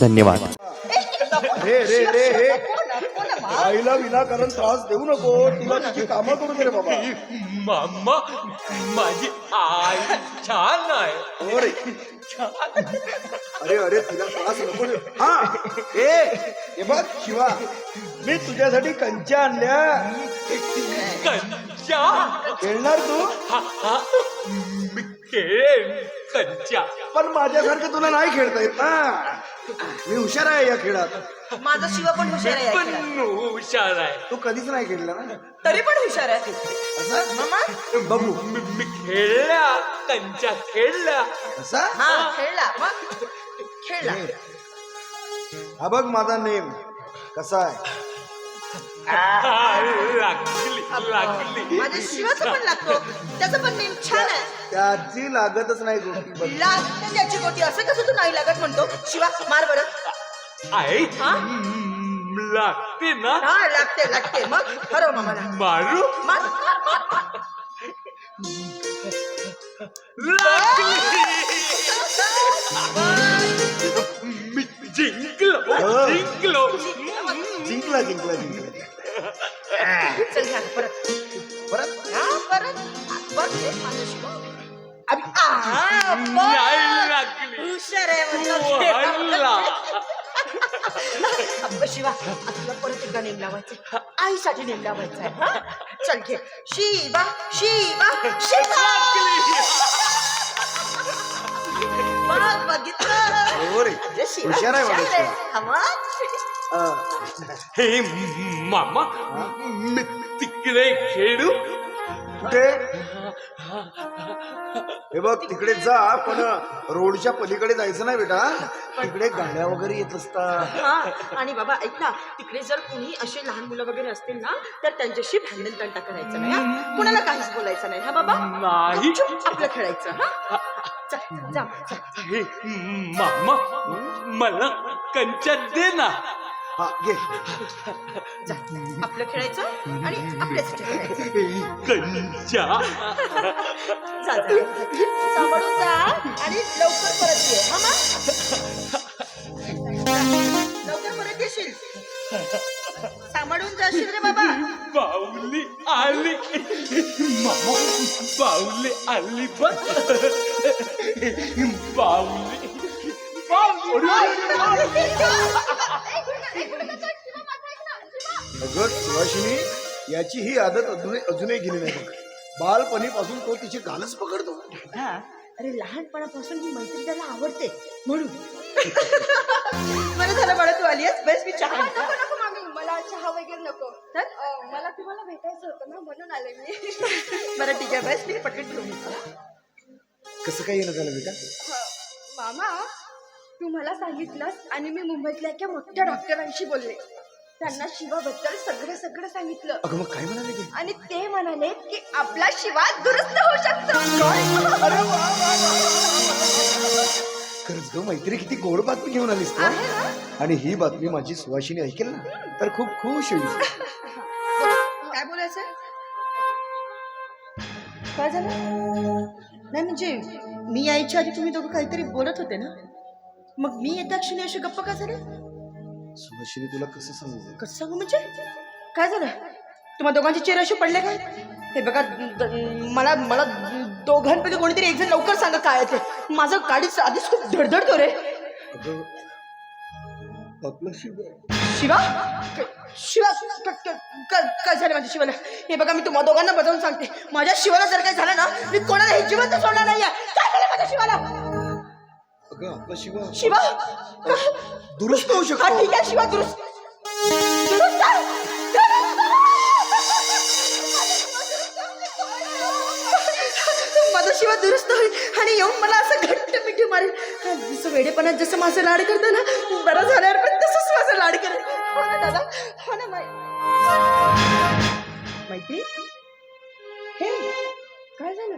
धन्यवाद. रे रे रे आईला विनाकारण त्रास देऊ नको. तिला तिची कामं करू दे रे बाबा. मामा माझी आई छान आहे. हो रे. अरे अरे तिला त्रास नको देऊ. हा. ए हे बघ शिवा. मी तुझ्यासाठी कंच्या आणल्या. कंचा? खेळणार तू? हा, हा. मी खेळेन. कंचा. पण माझ्यासारखं तुला नाही खेळता येत ना. मी हुशार आहे या खेळात. माझा शिव पण हुशार आहे या पण खेळात. हुशार आहे. तू कधीच नाही खेळला ना. तरी पण हुशार आहे. असं? मामा? बघू मी मी खेळल्या कंचा खेळल्या असा? हा खेळला. मग खेळला हा बघ माझा नेम कसा आहे. लागली लागली. माझ्या शिवाचं पण लागतो. त्याचं पण नेम छान आहे. त्याची लागतच नाही गोष्टी. बघ लागते त्याची गोटी असं कसं तू नाही लागत म्हणतो? शिवा मार बरं. आई हा? लागते ना? हा लागते लागते. मग हरव मामाला मारू? मार मार मार मार. लागली. मी जिंकलो हो. जिंकलो. जिंकला जिंकला जिंकला. चल घ्या परत. परत? हा परत? बघ हे माझं शिवा अबे, आ, बघ. नाही लागली. हुशार आहे तू म्हणलं हरला. अब्बा शिवा आता तुला परत एकदा नेम लावायचं आईसाठी नेम लावायचा आहे हा? चल घे. शिवा शिवा शिवा! बघ, बघितलं. अरे शिवा हुशार आहे वाटतं. हा मग? अं, हे मामा मी तिकडे खेळू? कुठे? हे बघ तिकडे जा पण रोडच्या पलीकडे जायचं नाही बेटा. तिकडे गाड्या वगैरे येत असतात. हा आणि बाबा ऐक ना तिकडे जर कुणी असे लहान मुलं वगैरे असतील ना तर त्यांच्याशी भांडण तंटा करायचं नाही हा. कुणाला काहीच बोलायचं नाही हा बाबा? नाही. आपलं खेळायचं हा. चल जा चल. हे मामा मला कंचा दे ना. हा घे जा आपलं खेळायचं आणि आपल्यासाठी खेळायचं. कंचा जा जा. सांभाळून जा आणि लवकर परत ये. हा लवकर परत येशील. सांभाळून जाशील रे बाबा. बाहुली आली. मामा बाहुली आली बघ. बाहुली. अगं सुभाषिनी याची ही आदत अजूनही अजूनही गेली नाही बघ. बालपणीपासून तो तिचे गालच पकडतो. हा अरे लहानपणापासून ही मैत्री त्याला आवडते म्हणून. बरं झालं बरं तू आली आहेस. बस मी चहा नको नको मामी. मला चहा वगैरे नको. तर? अं, मला तुम्हाला भेटायचं होतं ना म्हणून आले मी. बरं ठीक आहे. बस मी पटकन ठेवून येते. कसं काय येणं झालं बेटा? हं, मामा तू मला सांगितलंस आणि मी मुंबईतल्या एका मोठ्या डॉक्टरांशी बोलले. त्यांना शिवाबद्दल सगळं सगळं सांगितलं. अगं मग काय म्हणाले आणि ते म्हणाले की आपला शिवा दुरुस्त होऊ शकतो. खरंच ग मैत्री किती गोड बातमी घेऊन आलीस तू आहे ना? आणि ही बातमी माझी सुवाशिनी ऐकेल ना तर खूप खुश होईल. काय बोलायचं? काय झालं? नाही म्हणजे मी यायच्या आधी तुम्ही दोघं काहीतरी बोलत होते ना? मग मी येत्या क्षणी अशी गप्प का झाले सुवाशिनी तुला कसं सांगू कसं सांगू म्हणजे? काय झालं? तुम्हा दोघांचे चेहरे असे पडले काय? हे बघा द- मला मला दोघांपैकी कोणीतरी एक जण लवकर सांगा काय आहे ते. माझं गाडीच आधीच खूप धडधडतो रे अगं आपलं शिव शिवा? क- शिवा क- क- क- काय झालं माझ्या शिवाला? हे बघा मी तुम्हा दोघांना बजावून सांगते. माझ्या शिवाला जर काय झालं ना मी कोणालाही जिवंत सोडणार नाहीये. काय झालं माझ्या शिवाला? अगं आपला शिव. शिवा दुरुस्त होऊ हा शकतो ठीक आहे शिवा दुरुस्त. दुरुस्त. आहे. माझा शिवा दुरुस्त होईल आणि येऊन मला असं घट्ट मिठी मारेल. हा, जसं वेडेपणात जसं माझं लाड करतं ना बरं झाल्यावर पण तसंच माझं लाड करेल. हो ना दादा? हो ना माहिती हे काय झालं?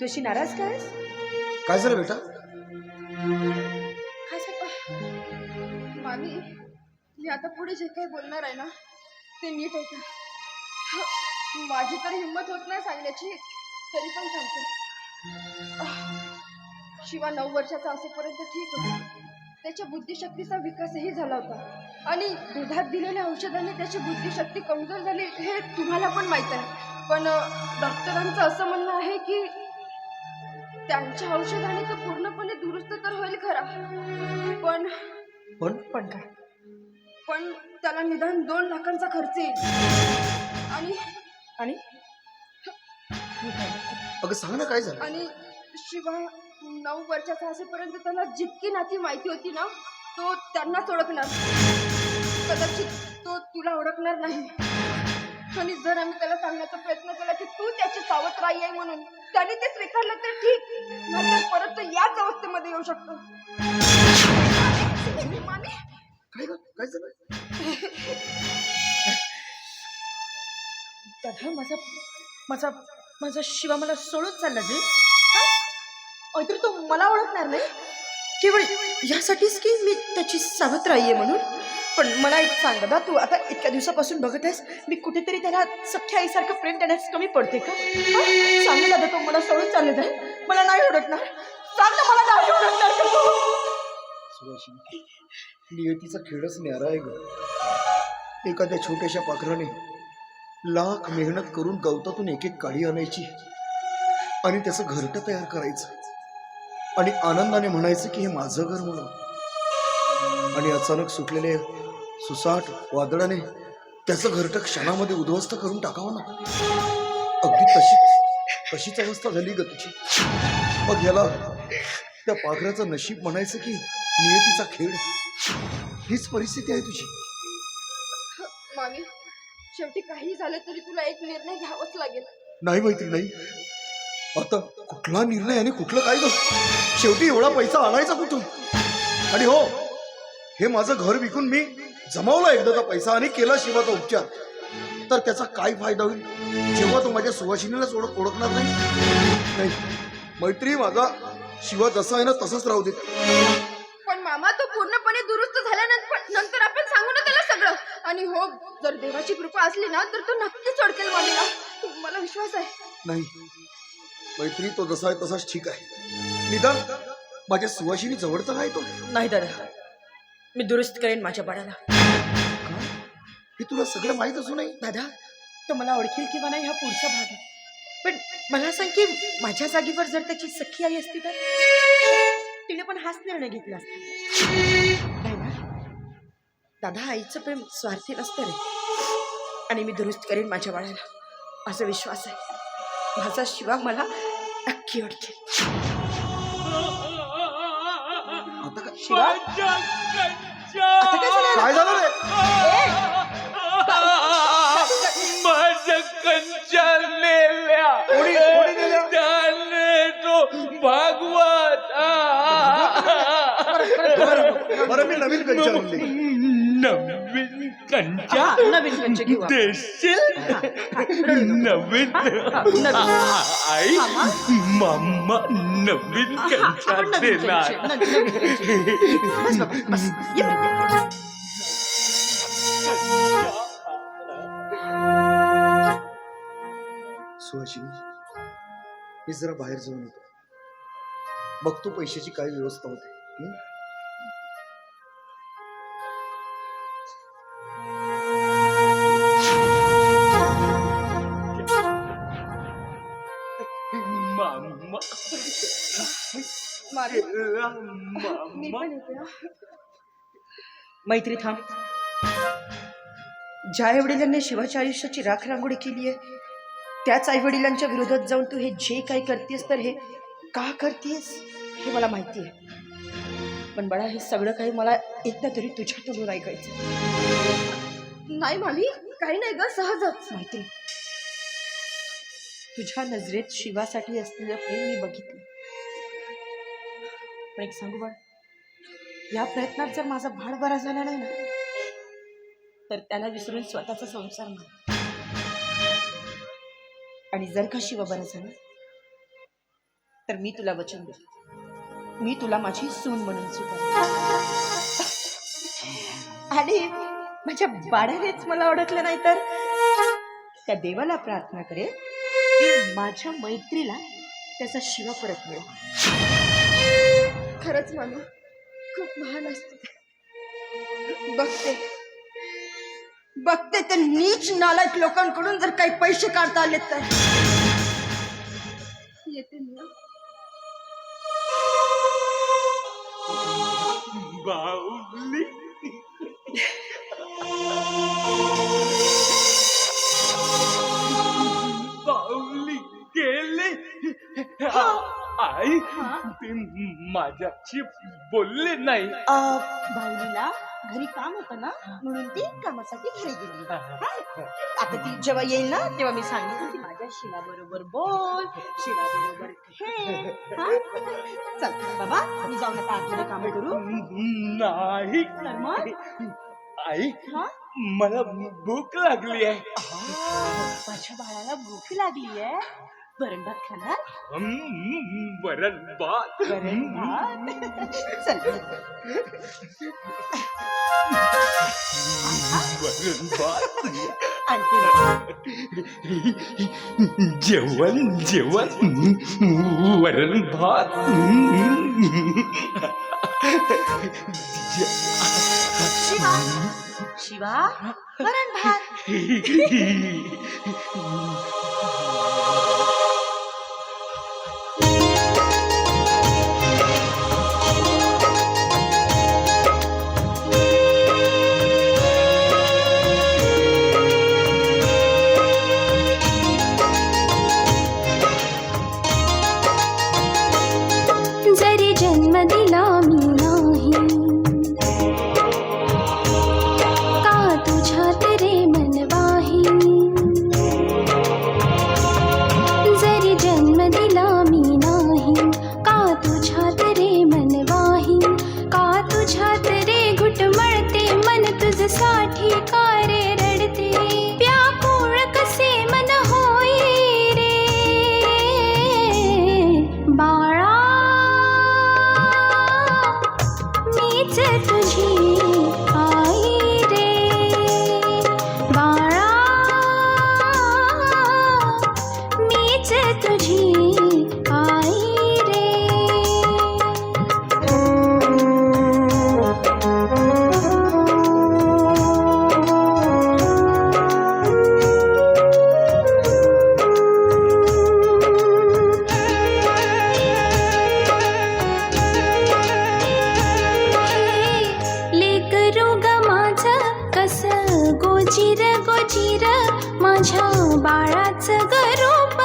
तू अशी नाराज काय? काय झालं बेटा? काय मामी मी आता पुढे जे काही बोलणार आहे ना ते नीट ऐका. माझी तर हिंमत होत नाही सांगण्याची. तरी पण सांगते. शिवा नऊ वर्षाचा असेपर्यंत ठीक होता. त्याच्या बुद्धिशक्तीचा विकासही झाला होता. आणि दुधात दिलेल्या औषधाने त्याची बुद्धिशक्ती कमजोर झाली हे तुम्हाला पण माहीत आहे. पण डॉक्टरांचं असं म्हणणं आहे की त्यांच्या औषधाने तो पूर्णपणे दुरुस्त तर होईल खरा. पण पण? पण काय? पण त्याला निदान दोन लाखांचा खर्च येईल. आणि आणि? अगं सांग ना काय झालं? आणि शिवा नऊ वर्षाचा असेपर्यंत त्याला जितकी नाती माहिती होती ना तो त्यांनाच ओळखणार. कदाचित तो तुला ओळखणार नाही. आणि जर आम्ही त्याला सांगण्याचा प्रयत्न केला की तू त्याची सावत्र आई आहे म्हणून त्याने ते स्वीकारलं तर ठीक. नाहीतर परत तो याच अवस्थेमध्ये येऊ शकतो. मामी काय? काय झालं? दादा माझा माझा माझा शिवा मला सोडून चालला जे तर तो मला ओळखणार नाही. केवळ यासाठीच की मी त्याची सावत्र आई आहे म्हणून? पण मला एक सांग दादा तू आता इतक्या दिवसापासून बघत आहेस मी कुठेतरी त्याला सख्या आईसारखं प्रेम देण्यास कमी पडते का? सांग दादा तो मला सोडून चालले जाईल मला नाही ओळखणार. सांग ना मला नाही ओळखणार का नियतीचा खेळच न्यारा आहे ग. एखाद्या छोट्याशा पाखराने लाख मेहनत करून गवतातून एक एक काळी आणायची आणि त्याचं घरटं तयार करायचं आणि आनंदाने म्हणायचं की हे माझं घर म्हणून. आणि अचानक सुटलेले सुसाट वादळाने त्याचं घरटं क्षणामध्ये उद्ध्वस्त करून टाकावं ना. अगदी तशीच तशीच अवस्था झाली ग तुझी. मग याला त्या पाखराचं नशीब म्हणायचं की नियतीचा खेळ? हीच परिस्थिती आहे तुझी. मामी शेवटी काही झालं तरी तुला एक निर्णय घ्यावाच लागेल. नाही मैत्री नाही. आता कुठला निर्णय आणि कुठलं काय ग? शेवटी एवढा पैसा आणायचा कुठून? आणि हो हे माझं घर विकून मी जमावला एकदाचा पैसा आणि केला शिवाचा उपचार. तर त्याचा काय फायदा होईल? जेव्हा तो माझ्या सुवासिनीलाच ओळख ओळखणार नाही? नाही. मैत्री माझा शिवा जसा आहे ना तसाच राहू दे पण मामा तो पूर्णपणे दुरुस्त झाल्यानंतर नंतर आपण सांगू ना त्याला सगळं. आणि हो जर देवाची कृपा असली ना तर तो नक्कीच ओळखेल मामीला. मला विश्वास आहे? नाही. मैत्री तो जसा आहे तसाच ठीक आहे. निदान माझ्या सुवासिनी जवळचा नाही तो? नाही दादा. मी दुरुस्त करेन माझ्या बाळाला? हे तुला सगळं माहीत असू नाही दादा तो मला ओळखेल किंवा नाही हा पुढचा भाग आहे. पण मला सांग की माझ्या जागेवर जर त्याची सख्खी आई असती तर? तिने पण हाच निर्णय घेतला असता. नाही ना? दादा आईचं प्रेम स्वार्थी नसतं रे. आणि मी दुरुस्त करेन माझ्या बाळाला. माझा विश्वास आहे. माझा शिवा मला नक्की ओळखेल. शिवा? माझ्या आता काय झालं? काय झालं रे माझ्या कंच्या नेल्या कोणी- कोणी नेल्या? त्याने तो भागवत बरं बरं, मी नवीन कंच्या आणली हा, नवीन कंचे घेऊ आपण. देशील नवीन नवीन. आई मामा नवीन कंच्या आपण नवीन देणार कंचे, नवीन- नवीन कंचे. बस बाबा, बस. ये बरं, ये. सुहाशिनी मी जरा बाहेर जाऊन येतो बघतो पैशाची काय व्यवस्था होते हं? मी मामा पण येते हा. मैत्री थांब. ज्या आईवडिलांनी शिवाच्या आयुष्याची राख रांगोळी केली आहे त्याच आईवडिलांच्या विरोधात जाऊन तू हे जे काही करतेस तर हे का करतेस हे मला माहिती आहे. पण बळा हे सगळं काही मला एकदा तरी तुझ्या तोंडून ऐकायचं नाही मामी काही नाही ग सहजच. मैत्री तुझ्या नजरेत शिवासाठी असलेलं प्रेम मी बघितलं. पण एक सांगू बाळ या प्रयत्नात जर माझा भाड बरा झाला नाही ना तर त्याला विसरून स्वतःचा संसार मान आणि जर का शिवा बरा झाला तर मी तुला वचन देते. मी तुला माझी सून म्हणून स्वीकार आणि माझ्या बाळानेच मला ओळखलं नाही तर? त्या देवाला प्रार्थना करेल की माझ्या मैत्रीला त्याचा शिवा परत मिळेल खरंच मानू खूप महान असते बघते. बघते ते नीच नालायक लोकांकडून जर काही पैसे काढता आले तर. येते. बाहुली बाहुली. आई ते माझ्याशी बोलले नाही. बाहुलीला घरी काम होतं ना म्हणून ती कामासाठी घरी गेली? आता ती जेव्हा येईल ना तेव्हा मी सांगेन की माझ्या शिवा बरोबर बोल. शिवा बरोबर हा? चल बाबा मी जाऊन आता आतमध्ये काम करू. नाही. तर मग? आई हा? मला भूक लागली आहे. माझ्या बाळाला भूक लागली आहे? वरण भात खाणार हम्म, वरण भात वरण भात चल वरण भात आणखी. जेवण जेवण. वरण भात. शिवा. शिवा वरण भात. बाळाच गरूप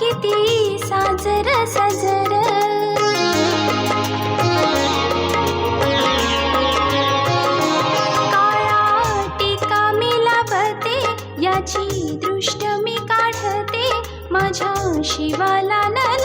किती साजर साजर. काळा टीका मी लावते याची दृष्ट मी काढते. माझ्या शिवाला न